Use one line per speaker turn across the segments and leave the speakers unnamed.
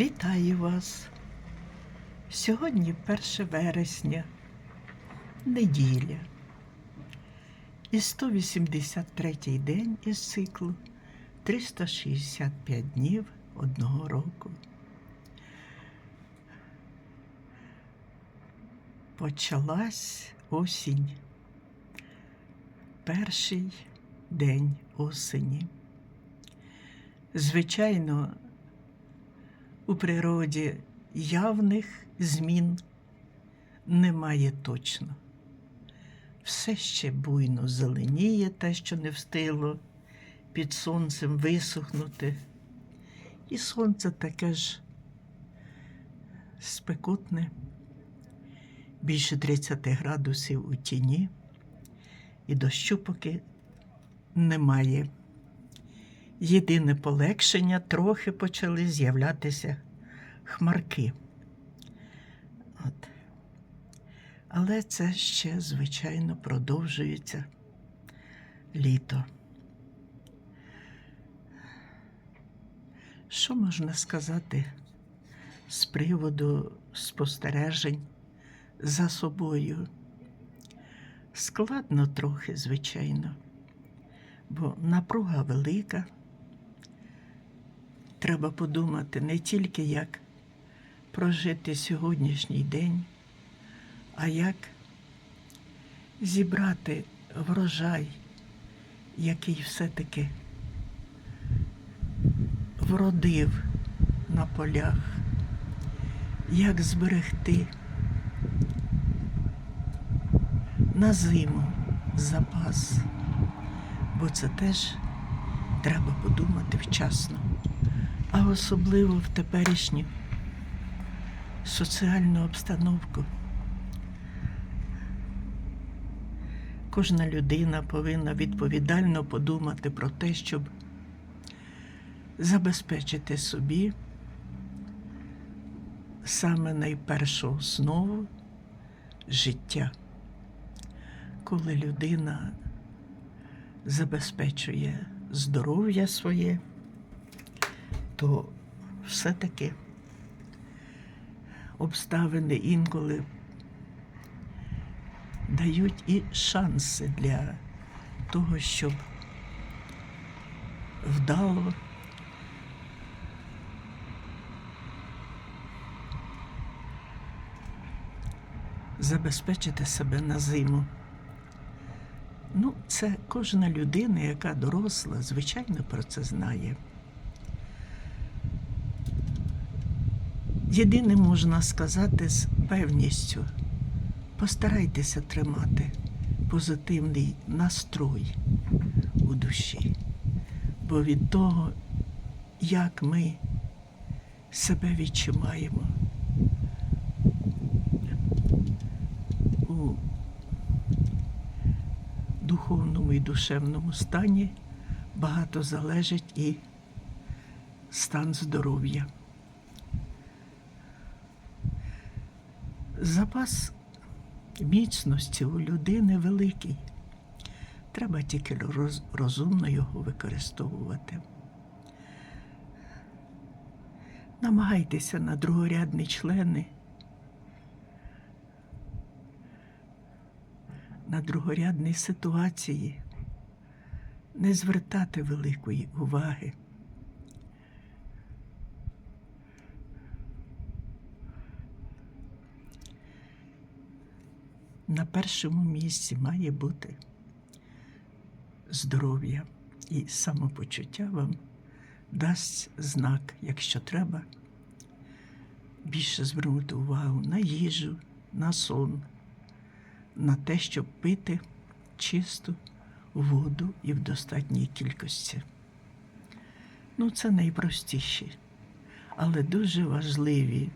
Вітаю вас! Сьогодні 1 вересня, неділя. І 183 день із циклу 365 днів одного року. Почалась осінь. Перший день осені. Звичайно, у природі явних змін немає точно. Все ще буйно зеленіє те, що не встигло під сонцем висохнути. І сонце таке ж спекотне, більше 30 градусів у тіні, і дощу поки немає. Єдине полегшення трохи почали з'являтися хмарки. От. Але це ще, звичайно, продовжується літо. Що можна сказати з приводу спостережень за собою? Складно трохи, звичайно, бо напруга велика. Треба подумати не тільки як прожити сьогоднішній день, а як зібрати врожай, який все-таки вродив на полях, як зберегти на зиму запас, бо це теж треба подумати вчасно, а особливо в теперішню соціальну обстановку. Кожна людина повинна відповідально подумати про те, щоб забезпечити собі саме найпершу основу життя, коли людина забезпечує здоров'я своє, то все-таки обставини інколи дають і шанси для того, щоб вдало забезпечити себе на зиму. Ну, це кожна людина, яка доросла, звичайно, про це знає. Єдине можна сказати з певністю, постарайтеся тримати позитивний настрой у душі, бо від того, як ми себе відчуваємо у духовному і душевному стані, багато залежить і стан здоров'я. Запас міцності у людини великий. Треба тільки роз- розумно його використовувати. Намагайтеся на другорядні члени, на другорядні ситуації не звертати великої уваги. На першому місці має бути здоров'я і самопочуття вам дасть знак, якщо треба, більше звернути увагу на їжу, на сон, на те, щоб пити чисту воду і в достатній кількості. Ну, це найпростіші, але дуже важливі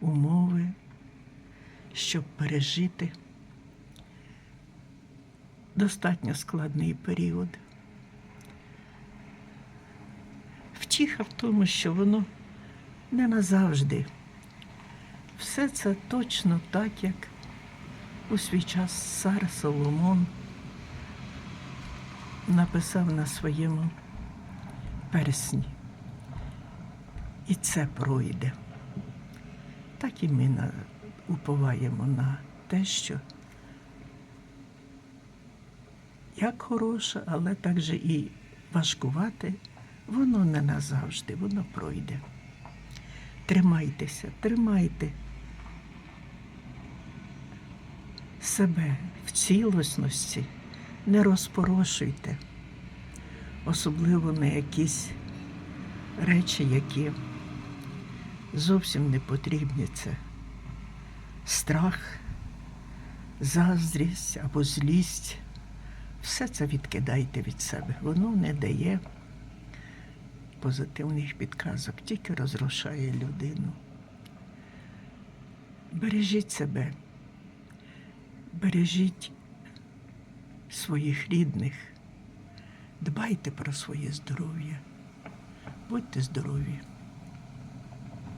умови щоб пережити достатньо складний період. Втіха в тому, що воно не назавжди. Все це точно так, як у свій час цар Соломон написав на своєму персні. І це пройде. Так і ми на, уповаємо на те, що як хороше, але також і важкувати, воно не назавжди, воно пройде. Тримайтеся, тримайте себе в цілісності, не розпорошуйте, особливо на якісь речі, які зовсім не потрібні. Це страх, заздрість або злість. Все це відкидайте від себе. Воно не дає позитивних підказок, тільки розрушає людину. Бережіть себе, бережіть своїх рідних, дбайте про своє здоров'я, будьте здорові.